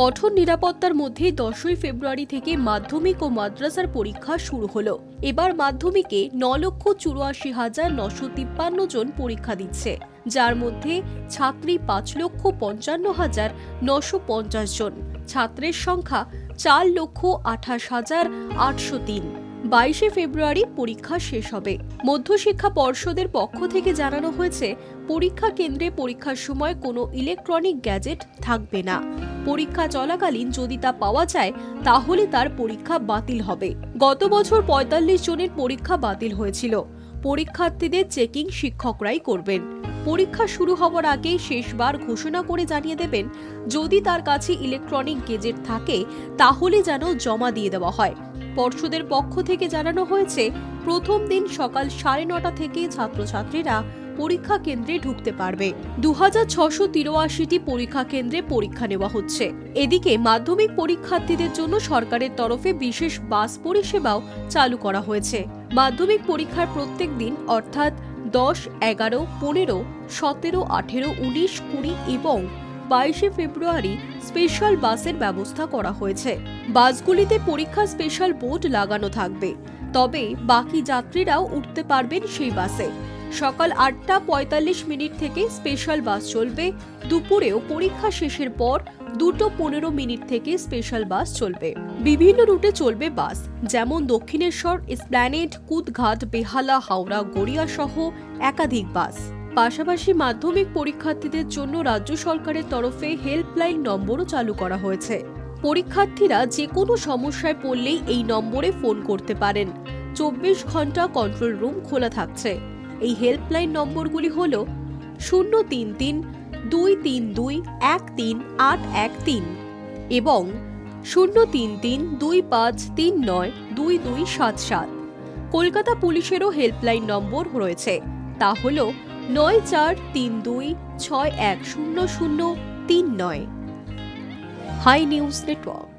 কঠোর নিরাপত্তার মধ্যে দশই ফেব্রুয়ারি থেকে মাধ্যমিক ও মাদ্রাসার পরীক্ষা শুরু হলো। এবার মাধ্যমিকে ন লক্ষ চুরাশি হাজার নশো তিপ্পান্ন জন পরীক্ষা দিচ্ছে, যার মধ্যে ছাত্রী পাঁচ লক্ষ পঞ্চান্ন হাজার নশো পঞ্চাশ জন। ছাত্রের সংখ্যা চার লক্ষ আঠাশ হাজার আটশো তিন। বাইশে ফেব্রুয়ারি পরীক্ষা শেষ হবে। মধ্যশিক্ষা পর্ষদের পক্ষ থেকে জানানো হয়েছে, পরীক্ষা কেন্দ্রে পরীক্ষার সময় কোনো ইলেকট্রনিক গ্যাজেট থাকবে না। পরীক্ষা চলাকালীন যদি তা পাওয়া যায়, তাহলে তার পরীক্ষা বাতিল হবে। গত বছর পঁয়তাল্লিশ জনের পরীক্ষা বাতিল হয়েছিল। পরীক্ষার্থীদের চেকিং শিক্ষকরাই করবেন। পরীক্ষা শুরু হওয়ার আগে শেষবার ঘোষণা করে জানিয়ে দেবেন, যদি তার কাছে ইলেকট্রনিক গেজেট থাকে, তাহলে যেন জমা দিয়ে দেওয়া হয়। পর্ষদের পক্ষ থেকে জানানো হয়েছে, প্রথম দিন সকাল সাড়ে নটা থেকে ছাত্রছাত্রীরা পরীক্ষা কেন্দ্রে ঢুকতে পারবে। দু হাজার ছশো পরীক্ষা কেন্দ্রে পরীক্ষা নেওয়া হচ্ছে। এদিকে মাধ্যমিক পরীক্ষার্থীদের জন্য সরকারের তরফে বিশেষ বাস পরিষেবাও চালু করা হয়েছে। মাধ্যমিক পরীক্ষার প্রত্যেক দিন অর্থাৎ দশ, এগারো, পনেরো, সতেরো, আঠেরো, উনিশ, কুড়ি এবং বাইশে ফেব্রুয়ারি স্পেশাল বাসের ব্যবস্থা করা হয়েছে। বাসগুলিতে পরীক্ষা স্পেশাল বোর্ড লাগানো থাকবে। তবে বাকি যাত্রীরাও উঠতে পারবেন সেই বাসে। সকাল আটটা পঁয়তাল্লিশ মিনিট থেকে স্পেশাল বাস চলবে। দুপুরেও পরীক্ষা শেষের পর দুটো পনেরো মিনিট থেকে স্পেশাল বাস চলবে। বিভিন্ন রুটে চলবে বাস যেমন দক্ষিণেশ্বর এসপ্ল্যানেড কুদঘাট, বেহালা, হাওড়া, গড়িয়া সহ একাধিক বাস পাশাপাশি মাধ্যমিক পরীক্ষার্থীদের জন্য রাজ্য সরকারের তরফে হেল্পলাইন নম্বরও চালু করা হয়েছে। পরীক্ষার্থীরা যে কোনো সমস্যায় পড়লেই এই নম্বরে ফোন করতে পারেন। চব্বিশ ঘণ্টা কন্ট্রোল রুম খোলা থাকছে। এই হেল্পলাইন নম্বরগুলি হল শূন্য তিন তিন, দুই তিন দুই, এক তিন, আট এক তিন এবং শূন্য তিন তিন, দুই পাঁচ তিন নয়, দুই দুই সাত সাত। কলকাতা পুলিশেরও হেল্পলাইন নম্বর রয়েছে। তা হল নয় চার তিন দুই, ছয় এক শূন্য শূন্য, তিন নয়। Hi news network.